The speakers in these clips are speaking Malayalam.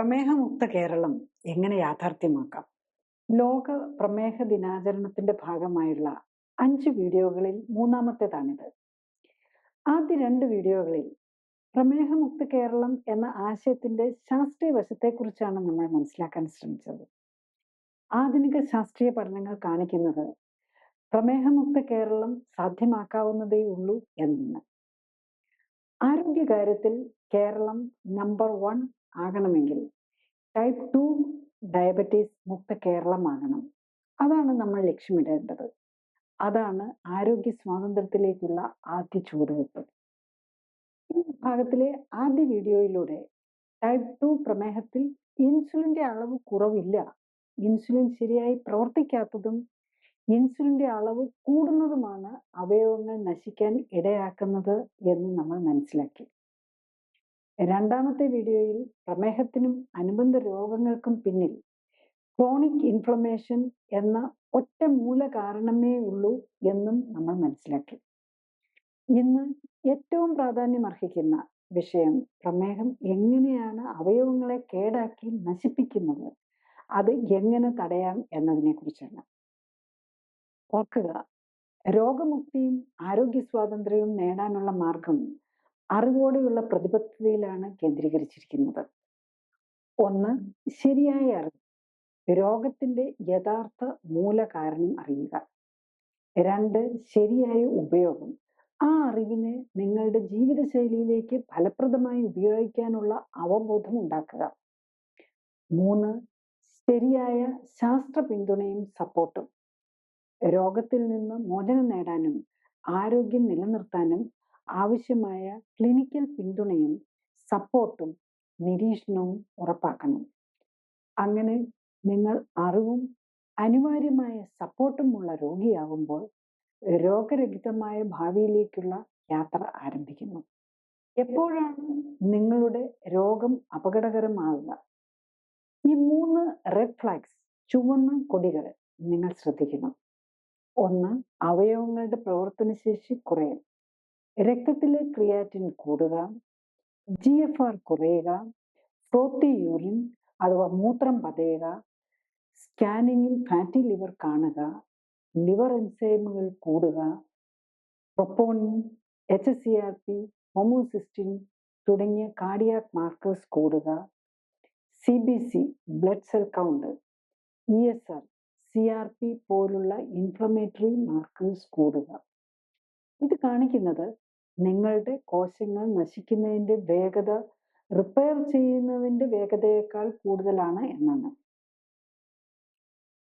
പ്രമേഹമുക്ത കേരളം എങ്ങനെ യാഥാർത്ഥ്യമാക്കാം? ലോക പ്രമേഹ ദിനാചരണത്തിന്റെ ഭാഗമായുള്ള അഞ്ച് വീഡിയോകളിൽ മൂന്നാമത്തേതാണിത്. ആദ്യ രണ്ട് വീഡിയോകളിൽ പ്രമേഹമുക്ത കേരളം എന്ന ആശയത്തിന്റെ ശാസ്ത്രീയ വശത്തെക്കുറിച്ചാണ് നമ്മൾ മനസ്സിലാക്കാൻ ശ്രമിച്ചത്. ആധുനിക ശാസ്ത്രീയ പഠനങ്ങൾ കാണിക്കുന്നത് പ്രമേഹമുക്ത കേരളം സാധ്യമാക്കാവുന്നതേ ഉള്ളൂ എന്നാണ്. ആരോഗ്യകാര്യത്തിൽ കേരളം നമ്പർ വൺ ആകണമെങ്കിൽ ടൈപ്പ് ടു ഡയബറ്റീസ് മുക്ത കേരളമാകണം. അതാണ് നമ്മൾ ലക്ഷ്യമിടേണ്ടത്. അതാണ് ആരോഗ്യ സ്വാതന്ത്ര്യത്തിലേക്കുള്ള ആദ്യ ചുവടുവെപ്പ്. ഈ ഭാഗത്തിലെ ആദ്യ വീഡിയോയിലൂടെ ടൈപ്പ് ടു പ്രമേഹത്തിൽ ഇൻസുലിന്റെ അളവ് കുറവില്ല. ഇൻസുലിൻ ശരിയായി പ്രവർത്തിക്കാത്തതും ഇൻസുലിന്റെ അളവ് കൂടുന്നതുമാണ് അവയവങ്ങൾ നശിക്കാൻ ഇടയാക്കുന്നത് എന്ന് നമ്മൾ മനസ്സിലാക്കി. രണ്ടാമത്തെ വീഡിയോയിൽ പ്രമേഹത്തിനും അനുബന്ധ രോഗങ്ങൾക്കും പിന്നിൽ ക്രോണിക് ഇൻഫ്ലമേഷൻ എന്ന ഒറ്റ മൂല കാരണമേ ഉള്ളൂ എന്നും നമ്മൾ മനസ്സിലാക്കി. ഇന്ന് ഏറ്റവും പ്രാധാന്യം അർഹിക്കുന്ന വിഷയം പ്രമേഹം എങ്ങനെയാണ് അവയവങ്ങളെ കേടാക്കി നശിപ്പിക്കുന്നത് അത് എങ്ങനെ തടയാം എന്നതിനെ കുറിച്ചാണ് ഓർക്കുക രോഗമുക്തിയും ആരോഗ്യ സ്വാതന്ത്ര്യവും നേടാനുള്ള മാർഗം അറിവോടെയുള്ള പ്രതിബദ്ധതയിലാണ് കേന്ദ്രീകരിച്ചിരിക്കുന്നത്. ഒന്ന് ശരിയായ അറിവ്. രോഗത്തിന്റെ യഥാർത്ഥ മൂലകാരണം അറിയുക. രണ്ട് ശരിയായ ഉപയോഗം. ആ അറിവിനെ നിങ്ങളുടെ ജീവിതശൈലിയിലേക്ക് ഫലപ്രദമായി ഉപയോഗിക്കാനുള്ള അവബോധം ഉണ്ടാക്കുക. മൂന്ന് ശരിയായ ശാസ്ത്ര പിന്തുണയും സപ്പോർട്ടും. രോഗത്തിൽ നിന്ന് മോചനം നേടാനും ആരോഗ്യം നിലനിർത്താനും ആവശ്യമായ ക്ലിനിക്കൽ പിന്തുണയും സപ്പോർട്ടും നിരീക്ഷണവും ഉറപ്പാക്കണം. അങ്ങനെ നിങ്ങൾ അറിവും അനിവാര്യമായ സപ്പോർട്ടുമുള്ള രോഗിയാകുമ്പോൾ രോഗരഹിതമായ ഭാവിയിലേക്കുള്ള യാത്ര ആരംഭിക്കുന്നു. എപ്പോഴാണ് നിങ്ങളുടെ രോഗം അപകടകരമാകുക ഈ മൂന്ന് റെഡ് ഫ്ലാഗ്സ് ചുവന്ന കൊടികൾ നിങ്ങൾ ശ്രദ്ധിക്കണം. ഒന്ന് അവയവങ്ങളുടെ പ്രവർത്തനശേഷി കുറയും രക്തത്തിലെ ക്രിയാറ്റിൻ കൂടുക ജി എഫ് ആർ കുറയുക ഫ്രോത്തി യൂറിൻ അഥവാ മൂത്രം പതയുക സ്കാനിങ്ങിൽ ഫാറ്റി ലിവർ കാണുക ലിവർ എൻസൈമുകൾ കൂടുക troponin H S C R P homocysteine തുടങ്ങിയ കാർഡിയാക് മാർക്കേഴ്സ് കൂടുക C B C blood cell count E S R C R P പോലുള്ള ഇൻഫ്ലമേറ്ററി മാർക്കേഴ്സ് കൂടുക. ഇത് കാണിക്കുന്നത് നിങ്ങളുടെ കോശങ്ങൾ നശിക്കുന്നതിന്റെ വേഗത റിപ്പയർ ചെയ്യുന്നതിന്റെ വേഗതയേക്കാൾ കൂടുതലാണ് എന്നാണ്.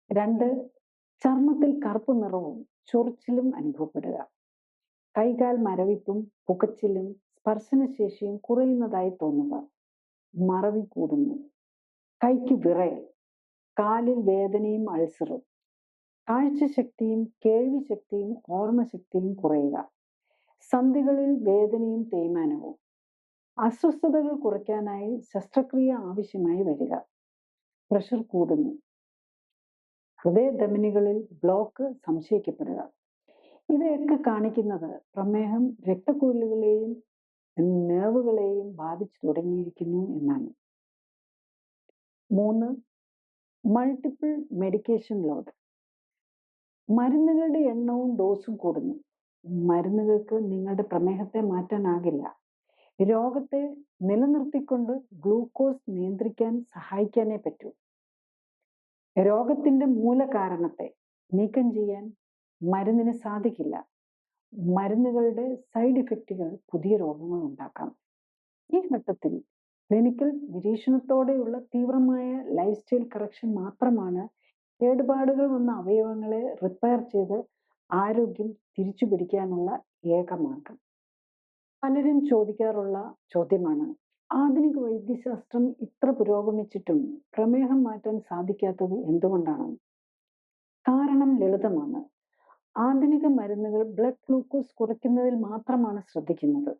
രണ്ട് ചർമ്മത്തിൽ കറുപ്പ് നിറവും ചൊറിച്ചിലും അനുഭവപ്പെടുക. കൈകാൽ മരവിപ്പും പുകച്ചിലും സ്പർശനശേഷിയും കുറയുന്നതായി തോന്നുക. മറവി കൂടുന്നു. കൈക്ക് വിറയൽ. കാലിൽ വേദനയും അൾസറും. കാഴ്ചശക്തിയും കേൾവി ശക്തിയും ഓർമ്മശക്തിയും കുറയുക. സന്ധികളിൽ വേദനയും തേയ്മാനവും. അസ്വസ്ഥതകൾ കുറയ്ക്കാനായി ശസ്ത്രക്രിയ ആവശ്യമായി വരിക. പ്രഷർ കൂടുന്നു. ഹൃദയധമനികളിൽ ബ്ലോക്ക് സംശയിക്കപ്പെടുക. ഇവയൊക്കെ കാണിക്കുന്നത് പ്രമേഹം രക്തക്കുഴലുകളെയും നേവുകളെയും ബാധിച്ചു തുടങ്ങിയിരിക്കുന്നു എന്നാണ്. മൂന്ന് മൾട്ടിപ്പിൾ മെഡിക്കേഷൻ ലോഡ് മരുന്നുകളുടെ എണ്ണവും ഡോസും കൂടുന്നു. മരുന്നുകൾക്ക് നിങ്ങളുടെ പ്രമേഹത്തെ മാറ്റാനാകില്ല. രോഗത്തെ നിലനിർത്തിക്കൊണ്ട് ഗ്ലൂക്കോസ് നിയന്ത്രിക്കാൻ സഹായിക്കാനേ പറ്റൂ. രോഗത്തിന്റെ മൂലകാരണത്തെ നീക്കം ചെയ്യാൻ മരുന്നിന് സാധിക്കില്ല. മരുന്നുകളുടെ സൈഡ് ഇഫക്റ്റുകൾ പുതിയ രോഗങ്ങൾ ഉണ്ടാക്കാം. ഈ ഘട്ടത്തിൽ ക്ലിനിക്കൽ നിരീക്ഷണത്തോടെയുള്ള തീവ്രമായ ലൈഫ് സ്റ്റൈൽ കറക്ഷൻ മാത്രമാണ് കേടുപാടുകൾ വന്ന അവയവങ്ങളെ റിപ്പയർ ചെയ്ത് ആരോഗ്യം തിരിച്ചു പിടിക്കാനുള്ള ഏക മാർഗം. പലരും ചോദിക്കാറുള്ള ചോദ്യമാണ് ആധുനിക വൈദ്യശാസ്ത്രം ഇത്ര പുരോഗമിച്ചിട്ടും പ്രമേഹം മാറ്റാൻ സാധിക്കാത്തത് എന്തുകൊണ്ടാണ്? കാരണം ലളിതമാണ് ആധുനിക മരുന്നുകൾ ബ്ലഡ് ഗ്ലൂക്കോസ് കുറയ്ക്കുന്നതിൽ മാത്രമാണ് ശ്രദ്ധിക്കുന്നത്.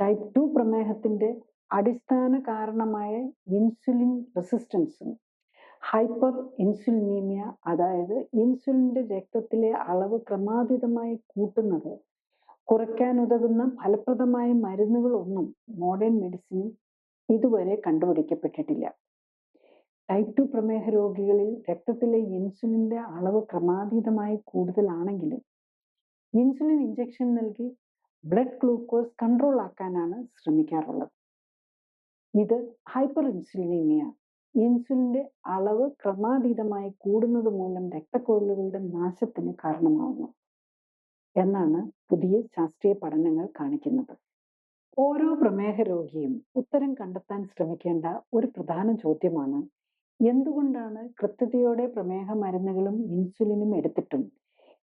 ടൈപ്പ് ടു പ്രമേഹത്തിന്റെ അടിസ്ഥാന കാരണമായ ഇൻസുലിൻ റെസിസ്റ്റൻസും ഹൈപ്പർ ഇൻസുലിനീമിയ അതായത് ഇൻസുലിന്റെ രക്തത്തിലെ അളവ് ക്രമാതീതമായി കൂട്ടുന്നത് കുറയ്ക്കാൻ ഉതകുന്ന ഫലപ്രദമായ മരുന്നുകളൊന്നും മോഡേൺ മെഡിസിനിൽ ഇതുവരെ കണ്ടുപിടിക്കപ്പെട്ടിട്ടില്ല. ടൈപ്പ് ടു പ്രമേഹ രോഗികളിൽ രക്തത്തിലെ ഇൻസുലിന്റെ അളവ് ക്രമാതീതമായി കൂടുതലാണെങ്കിലും ഇൻസുലിൻ ഇഞ്ചക്ഷൻ നൽകി ബ്ലഡ് ഗ്ലൂക്കോസ് കൺട്രോൾ ആക്കാനാണ് ശ്രമിക്കാറുള്ളത്. ഇത് ഹൈപ്പർ ഇൻസുലിനീമിയ ഇൻസുലിന്റെ അളവ് ക്രമാതീതമായി കൂടുന്നത് മൂലം രക്തക്കുഴലുകളുടെ നാശത്തിന് കാരണമാകുന്നു എന്നാണ് പുതിയ ശാസ്ത്രീയ പഠനങ്ങൾ കാണിക്കുന്നത്. ഓരോ പ്രമേഹ രോഗിയും ഉത്തരം കണ്ടെത്താൻ ശ്രമിക്കേണ്ട ഒരു പ്രധാന ചോദ്യമാണ്. എന്തുകൊണ്ടാണ് കൃത്യതയോടെ പ്രമേഹ മരുന്നുകളും ഇൻസുലിനും എടുത്തിട്ടും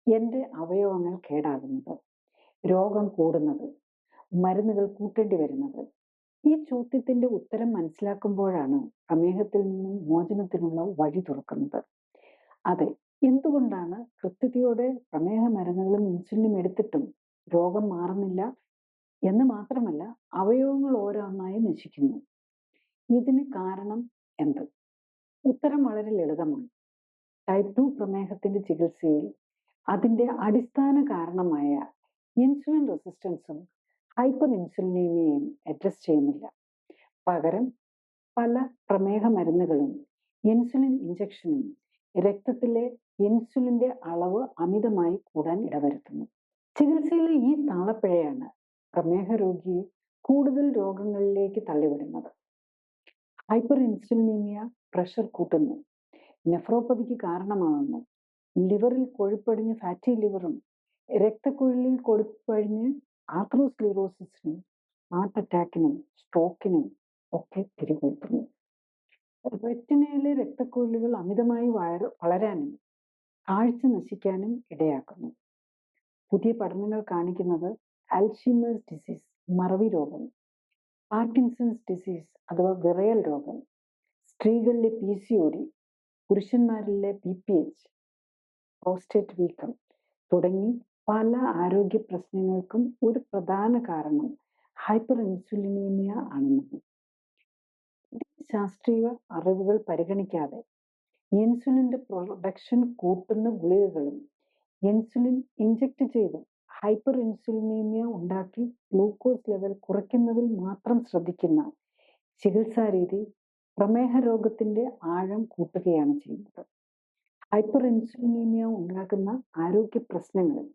എന്റെ അവയവങ്ങൾ കേടാകുന്നത്? രോഗം കൂടുന്നത് മരുന്നുകൾ കൂട്ടേണ്ടി വരുന്നത് ഈ ചോദ്യത്തിന്റെ ഉത്തരം മനസ്സിലാക്കുമ്പോഴാണ് പ്രമേഹത്തിൽ നിന്നും മോചനത്തിനുള്ള വഴി തുറക്കുന്നത്. അതെ എന്തുകൊണ്ടാണ് കൃത്യതയോടെ പ്രമേഹ മരുന്നുകളും ഇൻസുലിനും എടുത്തിട്ടും രോഗം മാറുന്നില്ല? എന്ന് മാത്രമല്ല അവയവങ്ങൾ ഓരോന്നായി നശിക്കുന്നു. ഇതിന് കാരണം എന്ത്? ഉത്തരം വളരെ ലളിതമാണ്. ടൈപ്പ് ടു പ്രമേഹത്തിന്റെ ചികിത്സയിൽ അതിന്റെ അടിസ്ഥാന കാരണമായ ഇൻസുലിൻ റെസിസ്റ്റൻസും ഹൈപ്പർ ഇൻസുലിനീമിയയും അഡ്രസ് ചെയ്യുന്നില്ല. പകരം പല പ്രമേഹ മരുന്നുകളും ഇൻസുലിൻ ഇഞ്ചക്ഷനും രക്തത്തിലെ ഇൻസുലിന്റെ അളവ് അമിതമായി കൂടാൻ ഇടവരുത്തുന്നു. ചികിത്സയിലെ ഈ താളപ്പിഴയാണ് പ്രമേഹ രോഗിയെ കൂടുതൽ രോഗങ്ങളിലേക്ക് തള്ളിവിടുന്നത്. ഹൈപ്പർ ഇൻസുലിനീമിയ പ്രഷർ കൂട്ടുന്നു. നെഫ്രോപ്പതിക്ക് കാരണമാകുന്നു. ലിവറിൽ കൊഴുപ്പടിഞ്ഞ് ഫാറ്റി ലിവറും രക്തക്കുഴലിൽ കൊഴുപ്പഴിഞ്ഞ് ആർത്രോസ്ക്ലിറോസിസിനും ഹാർട്ട് അറ്റാക്കിനും സ്ട്രോക്കിനും ഒക്കെ തിരികൂട്ടുന്നു റെറ്റിനയിലെ രക്തക്കുഴലുകൾ അമിതമായി വളര വളരാനും കാഴ്ച നശിക്കാനും ഇടയാക്കുന്നു. പുതിയ പഠനങ്ങൾ കാണിക്കുന്നത് അൽഷിമേഴ്സ് ഡിസീസ് മറവി രോഗം പാർക്കിൻസൺസ് ഡിസീസ് അഥവാ വിറയൽ രോഗം സ്ത്രീകളിലെ പി സി ഒ ഡി പുരുഷന്മാരിലെ ബി പി എച്ച് പ്രോസ്റ്റേറ്റ് വീക്കം തുടങ്ങി പല ആരോഗ്യ പ്രശ്നങ്ങൾക്കും ഒരു പ്രധാന കാരണം ഹൈപ്പർ ഇൻസുലിനീമിയ ആണെന്ന്. ശാസ്ത്രീയ അറിവുകൾ പരിഗണിക്കാതെ ഇൻസുലിന്റെ പ്രൊഡക്ഷൻ കൂട്ടുന്ന ഗുളികകളും ഇൻസുലിൻ ഇഞ്ചക്ട് ചെയ്ത് ഹൈപ്പർ ഇൻസുലിനീമിയ ഉണ്ടാക്കി ഗ്ലൂക്കോസ് ലെവൽ കുറയ്ക്കുന്നതിൽ മാത്രം ശ്രദ്ധിക്കുന്ന ചികിത്സാ രീതി പ്രമേഹ രോഗത്തിന്റെ ആഴം കൂട്ടുകയാണ് ചെയ്യുന്നത്. ഹൈപ്പർ ഇൻസുലിനീമിയ ഉണ്ടാക്കുന്ന ആരോഗ്യ പ്രശ്നങ്ങൾ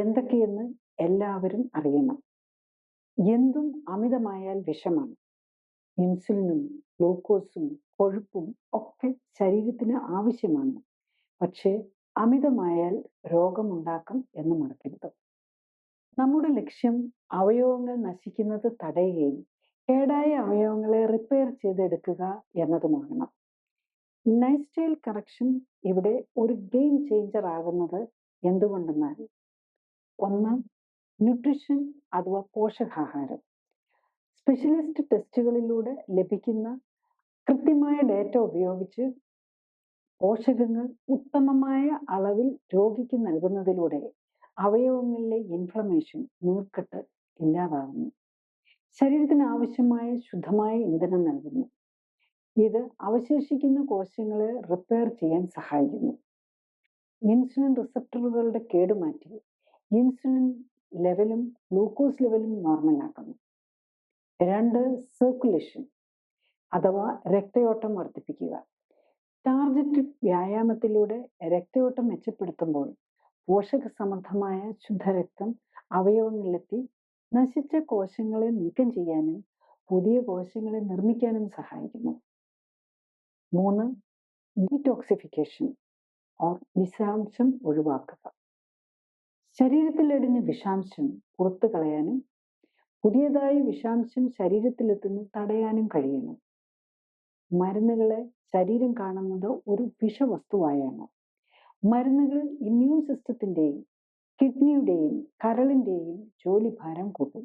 എന്തൊക്കെയെന്ന് എല്ലാവരും അറിയണം. എന്തും അമിതമായാൽ വിഷമാണ്. ഇൻസുലിനും ഗ്ലൂക്കോസും കൊഴുപ്പും ഒക്കെ ശരീരത്തിന് ആവശ്യമാണ്. പക്ഷേ അമിതമായാൽ രോഗമുണ്ടാക്കും എന്ന് മറക്കരുത്. നമ്മുടെ ലക്ഷ്യം അവയവങ്ങൾ നശിക്കുന്നത് തടയുകയും കേടായ അവയവങ്ങളെ റിപ്പയർ ചെയ്തെടുക്കുക എന്നതുമാകണം. ലൈഫ് സ്റ്റൈൽ കറക്ഷൻ ഇവിടെ ഒരു ഗെയിം ചേഞ്ചർ ആകുന്നത് എന്തുകൊണ്ടെന്നാൽ ഒന്ന് ന്യൂട്രിഷൻ അഥവാ പോഷകാഹാരം. സ്പെഷ്യലിസ്റ്റ് ടെസ്റ്റുകളിലൂടെ ലഭിക്കുന്ന കൃത്യമായ ഡേറ്റ ഉപയോഗിച്ച് പോഷകങ്ങൾ ഉത്തമമായ അളവിൽ രോഗിക്ക് നൽകുന്നതിലൂടെ അവയവങ്ങളിലെ ഇൻഫ്ലമേഷൻ നീർക്കെട്ട് ഇല്ലാതാകുന്നു. ശരീരത്തിന് ആവശ്യമായ ശുദ്ധമായ ഇന്ധനം നൽകുന്നു. ഇത് അവശേഷിക്കുന്ന കോശങ്ങളെ റിപ്പയർ ചെയ്യാൻ സഹായിക്കുന്നു. ഇൻസുലിൻ റിസപ്റ്ററുകളുടെ കേടുമാറ്റി ഇൻസുലിൻ ലെവലും ഗ്ലൂക്കോസ് ലെവലും നോർമലാക്കുന്നു രണ്ട് സർക്കുലേഷൻ അഥവാ രക്തയോട്ടം വർദ്ധിപ്പിക്കുക. ടാർഗറ്റ് വ്യായാമത്തിലൂടെ രക്തയോട്ടം മെച്ചപ്പെടുത്തുമ്പോൾ പോഷക സമൃദ്ധമായ ശുദ്ധരക്തം അവയവങ്ങളിലെത്തി നശിച്ച കോശങ്ങളെ നീക്കം ചെയ്യാനും പുതിയ കോശങ്ങളെ നിർമ്മിക്കാനും സഹായിക്കുന്നു. മൂന്ന് ഡീടോക്സിഫിക്കേഷൻ ഓർ വിഷാംശം ഒഴിവാക്കുക. ശരീരത്തിലടിഞ്ഞ വിഷാംശം പുറത്തു കളയാനും പുതിയതായി വിഷാംശം ശരീരത്തിലെത്തുന്നു തടയാനും കഴിയണം. മരുന്നുകളെ ശരീരം കാണുന്നത് ഒരു വിഷവസ്തുവായാണ്. മരുന്നുകൾ ഇമ്മ്യൂൺ സിസ്റ്റത്തിന്റെയും കിഡ്നിയുടെയും കരളിന്റെയും ജോലിഭാരം കൂട്ടും.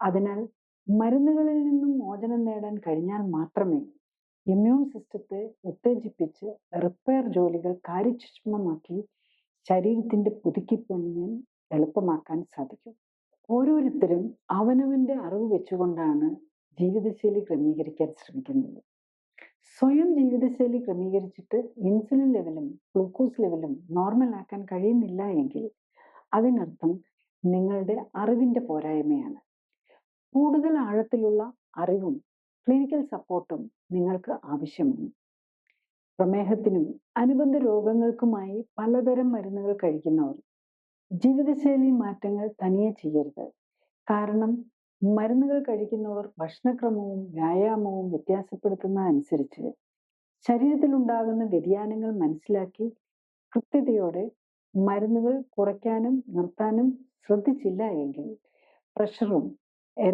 അതിനാൽ മരുന്നുകളിൽ നിന്നും മോചനം നേടാൻ കഴിഞ്ഞാൽ മാത്രമേ ഇമ്മ്യൂൺ സിസ്റ്റത്തെ ഉത്തേജിപ്പിച്ച് റിപ്പയർ ജോലികൾ കാര്യക്ഷമമാക്കി ശരീരത്തിന്റെ പുതുക്കിപ്പണിയാൻ എളുപ്പമാക്കാൻ സാധിക്കും. ഓരോരുത്തരും അവനവന്റെ അറിവ് വെച്ചുകൊണ്ടാണ് ജീവിതശൈലി ക്രമീകരിക്കാൻ ശ്രമിക്കുന്നത്. സ്വയം ജീവിതശൈലി ക്രമീകരിച്ചിട്ട് ഇൻസുലിൻ ലെവലും ഗ്ലൂക്കോസ് ലെവലും നോർമൽ ആക്കാൻ കഴിയുന്നില്ല എങ്കിൽ അതിനർത്ഥം നിങ്ങളുടെ അറിവിന്റെ പോരായ്മയാണ്. കൂടുതൽ ആഴത്തിലുള്ള അറിവും ക്ലിനിക്കൽ സപ്പോർട്ടും നിങ്ങൾക്ക് ആവശ്യമാണ്. പ്രമേഹത്തിനും അനുബന്ധ രോഗങ്ങൾക്കുമായി പലതരം മരുന്നുകൾ കഴിക്കുന്നവർ. ജീവിതശൈലി മാറ്റങ്ങൾ തനിയെ ചെയ്യരുത്. കാരണം മരുന്നുകൾ കഴിക്കുന്നവർ ഭക്ഷണക്രമവും വ്യായാമവും അനുസരിച്ച് ശരീരത്തിലുണ്ടാകുന്ന വ്യതിയാനങ്ങൾ മനസ്സിലാക്കി കൃത്യതയോടെ മരുന്നുകൾ കുറയ്ക്കാനും നിർത്താനും ശ്രദ്ധിച്ചില്ല എങ്കിൽ പ്രഷറും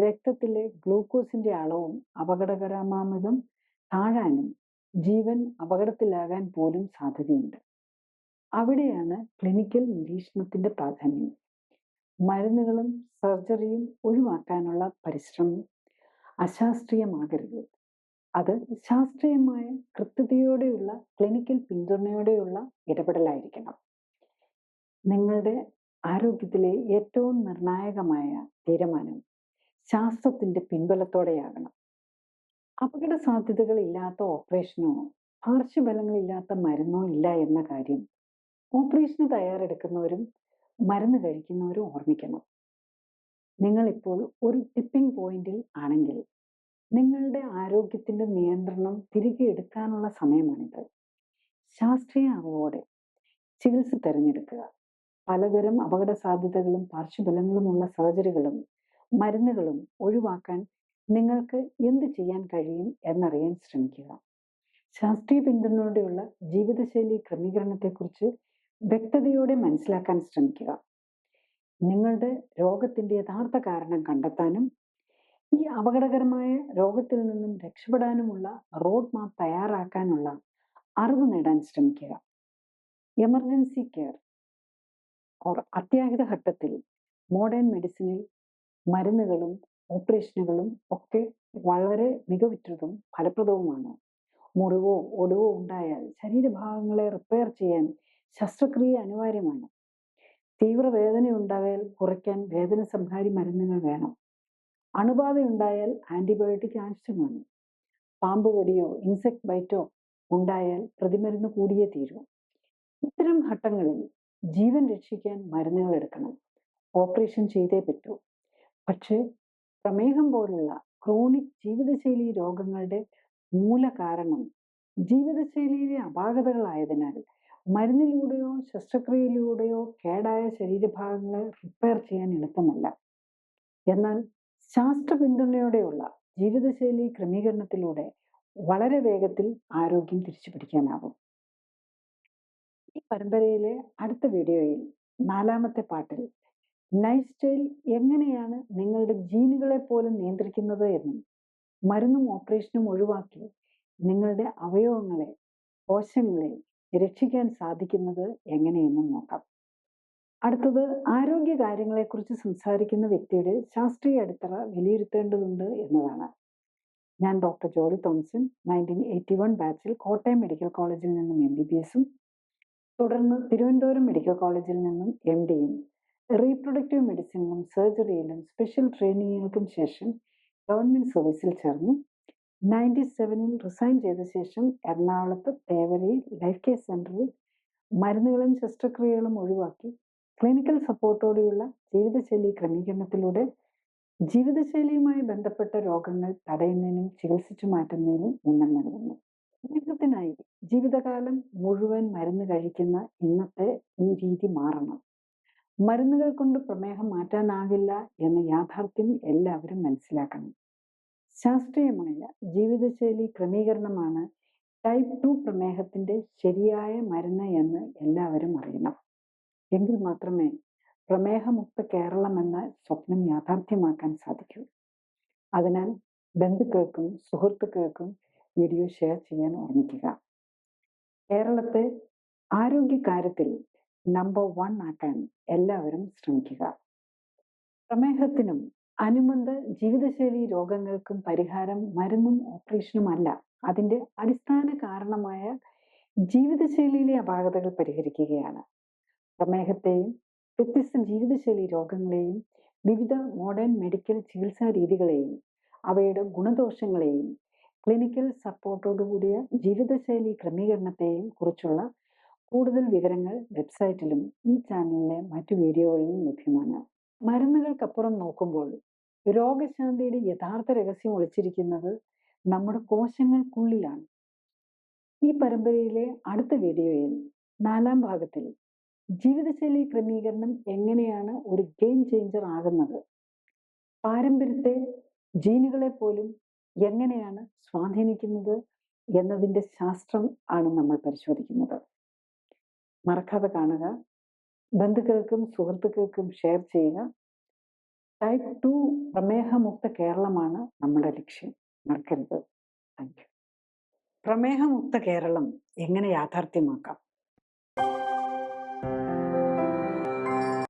രക്തത്തിലെ ഗ്ലൂക്കോസിന്റെ അളവും അപകടകരമാമിതം താഴാനും ജീവൻ അപകടത്തിലാകാൻ പോലും സാധ്യതയുണ്ട്. അവിടെയാണ് ക്ലിനിക്കൽ നിരീക്ഷണത്തിന്റെ പ്രാധാന്യം. മരുന്നുകളും സർജറിയും ഒഴിവാക്കാനുള്ള പരിശ്രമം അശാസ്ത്രീയമാകരുത്. അത് ശാസ്ത്രീയമായ കൃത്യതയോടെയുള്ള ക്ലിനിക്കൽ പിന്തുണയോടെയുള്ള ഇടപെടലായിരിക്കണം. നിങ്ങളുടെ ആരോഗ്യത്തിലെ ഏറ്റവും നിർണായകമായ തീരുമാനം ശാസ്ത്രത്തിന്റെ പിൻബലത്തോടെയാകണം. അപകട സാധ്യതകൾ ഇല്ലാത്ത ഓപ്പറേഷനോ പാർശ്വഫലങ്ങളില്ലാത്ത മരുന്നോ ഇല്ല എന്ന കാര്യം ഓപ്പറേഷന് തയ്യാറെടുക്കുന്നവരും മരുന്ന് കഴിക്കുന്നവരും ഓർമ്മിക്കണം. നിങ്ങൾ ഇപ്പോൾ ഒരു ടിപ്പിംഗ് പോയിന്റിൽ ആണെങ്കിൽ നിങ്ങളുടെ ആരോഗ്യത്തിന്റെ നിയന്ത്രണം തിരികെ എടുക്കാനുള്ള സമയമാണിത്. ശാസ്ത്രീയ അറിവോടെ ചികിത്സ തിരഞ്ഞെടുക്കുക. പലതരം അപകട സാധ്യതകളും പാർശ്വഫലങ്ങളുമുള്ള സർജറികളും മരുന്നുകളും ഒഴിവാക്കാൻ നിങ്ങൾക്ക് എന്ത് ചെയ്യാൻ കഴിയും എന്നറിയാൻ ശ്രമിക്കുക. ശാസ്ത്രീയ പിന്തുണയോടെയുള്ള ജീവിതശൈലി ക്രമീകരണത്തെക്കുറിച്ച് വ്യക്തതയോടെ മനസ്സിലാക്കാൻ ശ്രമിക്കുക. നിങ്ങളുടെ രോഗത്തിന്റെ യഥാർത്ഥ കാരണം കണ്ടെത്താനും ഈ അപകടകരമായ രോഗത്തിൽ നിന്നും രക്ഷപ്പെടാനുമുള്ള റോഡ് മാപ്പ് തയ്യാറാക്കാനുള്ള അറിവ് നേടാൻ ശ്രമിക്കുക. എമർജൻസി കെയർ ഓർ അത്യാഹിത ഘട്ടത്തിൽ മോഡേൺ മെഡിസിനിൽ മരുന്നുകളും ഓപ്പറേഷനുകളും ഒക്കെ വളരെ മികവുറ്റതും ഫലപ്രദവുമാണ്. മുറിവോ ഒടിവോ ഉണ്ടായാൽ ശരീരഭാഗങ്ങളെ റിപ്പയർ ചെയ്യാൻ ശസ്ത്രക്രിയ അനിവാര്യമാണ്. തീവ്രവേദന ഉണ്ടായാൽ കുറയ്ക്കാൻ വേദന സംഹാരി മരുന്നുകൾ വേണം. അണുബാധ ഉണ്ടായാൽ ആന്റിബയോട്ടിക് ആവശ്യമാണ്. പാമ്പ് കടിയോ ഇൻസെക്ട് ബൈറ്റോ ഉണ്ടായാൽ പ്രതിമരുന്ന് കൂടിയേ തീരൂ. ഇത്തരം ഘട്ടങ്ങളിൽ ജീവൻ രക്ഷിക്കാൻ മരുന്നുകൾ എടുക്കണം. ഓപ്പറേഷൻ ചെയ്തേ പറ്റൂ. പക്ഷേ പ്രമേഹം പോലുള്ള ക്രോണിക് ജീവിതശൈലി രോഗങ്ങളുടെ മൂലകാരണം ജീവിതശൈലിയിലെ അപാകതകളായതിനാൽ മരുന്നിലൂടെയോ ശസ്ത്രക്രിയയിലൂടെയോ കേടായ ശരീരഭാഗങ്ങളെ റിപ്പയർ ചെയ്യാൻ എളുപ്പമല്ല. എന്നാൽ ശാസ്ത്ര പിന്തുണയോടെയുള്ള ജീവിതശൈലി ക്രമീകരണത്തിലൂടെ വളരെ വേഗത്തിൽ ആരോഗ്യം തിരിച്ചു പിടിക്കാനാവും ഈ പരമ്പരയിലെ അടുത്ത വീഡിയോയിൽ നാലാമത്തെ പാട്ടിൽ ലൈഫ് സ്റ്റൈൽ എങ്ങനെയാണ് നിങ്ങളുടെ ജീനുകളെ പോലും നിയന്ത്രിക്കുന്നത് എന്നും മരുന്നും ഓപ്പറേഷനും ഒഴിവാക്കി നിങ്ങളുടെ അവയവങ്ങളെ കോശങ്ങളെ രക്ഷിക്കാൻ സാധിക്കുന്നത് എങ്ങനെയെന്നും നോക്കാം. അടുത്തത് ആരോഗ്യ കാര്യങ്ങളെക്കുറിച്ച് സംസാരിക്കുന്ന വ്യക്തിയുടെ ശാസ്ത്രീയ അടിത്തറ വിലയിരുത്തേണ്ടതുണ്ട് എന്നതാണ്. ഞാൻ doctor Jolly Thomson nineteen eighty one ബാച്ചിൽ കോട്ടയം മെഡിക്കൽ കോളേജിൽ നിന്നും എം ബി ബി എസും തുടർന്ന് തിരുവനന്തപുരം മെഡിക്കൽ കോളേജിൽ നിന്നും എം ഡിയും റീപ്രൊഡക്റ്റീവ് മെഡിസിനിലും സർജറിയിലും സ്പെഷ്യൽ ട്രെയിനിങ്ങുകൾക്കും ശേഷം ഗവൺമെന്റ് സർവീസിൽ ചേർന്നു. നയന്റി സെവനിൽ റിസൈൻ ചെയ്ത ശേഷം എറണാകുളത്ത് തേവരയിൽ ലൈഫ് കെയർ സെന്ററിൽ മരുന്നുകളും ശസ്ത്രക്രിയകളും ഒഴിവാക്കി. ക്ലിനിക്കൽ സപ്പോർട്ടോടെയുള്ള ജീവിതശൈലി ക്രമീകരണത്തിലൂടെ ജീവിതശൈലിയുമായി ബന്ധപ്പെട്ട രോഗങ്ങൾ തടയുന്നതിനും ചികിത്സിച്ചു മാറ്റുന്നതിനും ഊന്നൽ നൽകുന്നു. ജീവിതത്തിനായി ജീവിതകാലം മുഴുവൻ മരുന്ന് കഴിക്കുന്ന ഇന്നത്തെ ഈ രീതി മാറണം. മരുന്നുകൾ കൊണ്ട് പ്രമേഹം മാറ്റാനാകില്ല എന്ന യാഥാർത്ഥ്യം എല്ലാവരും മനസ്സിലാക്കണം. ശാസ്ത്രീയമായ ജീവിതശൈലി ക്രമീകരണമാണ് ടൈപ്പ് ടു പ്രമേഹത്തിന്റെ ശരിയായ മരുന്ന് എന്ന് എല്ലാവരും അറിയണം. എങ്കിൽ മാത്രമേ പ്രമേഹമുക്ത കേരളം എന്ന സ്വപ്നം യാഥാർത്ഥ്യമാക്കാൻ സാധിക്കൂ. അതിനാൽ ബന്ധുക്കൾക്കും സുഹൃത്തുക്കൾക്കും വീഡിയോ ഷെയർ ചെയ്യാൻ ഓർമ്മിക്കുക. കേരളത്തെ ആരോഗ്യകാര്യത്തിൽ നമ്പർ വൺ ആക്കാൻ എല്ലാവരും ശ്രമിക്കുക. പ്രമേഹത്തിനും അനുബന്ധ ജീവിതശൈലി രോഗങ്ങൾക്കും പരിഹാരം മരുന്നും ഓപ്പറേഷനും അല്ല. അതിന്റെ അടിസ്ഥാന കാരണമായ ജീവിതശൈലിയിലെ അപാകതകൾ പരിഹരിക്കുകയാണ്. പ്രമേഹത്തെയും വ്യത്യസ്ത ജീവിതശൈലി രോഗങ്ങളെയും വിവിധ മോഡേൺ മെഡിക്കൽ ചികിത്സാ രീതികളെയും അവയുടെ ഗുണദോഷങ്ങളെയും ക്ലിനിക്കൽ സപ്പോർട്ടോടുകൂടിയ ജീവിതശൈലി ക്രമീകരണത്തെയും കുറിച്ചുള്ള കൂടുതൽ വിവരങ്ങൾ വെബ്സൈറ്റിലും ഈ ചാനലിലെ മറ്റു വീഡിയോകളിലും ലഭ്യമാണ്. മരുന്നുകൾക്കപ്പുറം നോക്കുമ്പോൾ രോഗശാന്തിയുടെ യഥാർത്ഥ രഹസ്യം ഒളിച്ചിരിക്കുന്നത് നമ്മുടെ കോശങ്ങൾക്കുള്ളിലാണ്. ഈ പരമ്പരയിലെ അടുത്ത വീഡിയോയിൽ നാലാം ഭാഗത്തിൽ ജീവിതശൈലി ക്രമീകരണം എങ്ങനെയാണ് ഒരു ഗെയിം ചേഞ്ചർ ആകുന്നത്? പാരമ്പര്യത്തെ ജീനുകളെ പോലും എങ്ങനെയാണ് സ്വാധീനിക്കുന്നത് എന്നതിന്റെ ശാസ്ത്രം ആണ് നമ്മൾ പരിശോധിക്കുന്നത്. മറക്കാതെ കാണുക. ബന്ധുക്കൾക്കും സുഹൃത്തുക്കൾക്കും ഷെയർ ചെയ്യുക. ടൈപ്പ് ടു പ്രമേഹമുക്ത കേരളമാണ് നമ്മുടെ ലക്ഷ്യം. മറക്കരുത്. താങ്ക് യു പ്രമേഹമുക്ത കേരളം എങ്ങനെ യാഥാർത്ഥ്യമാക്കാം?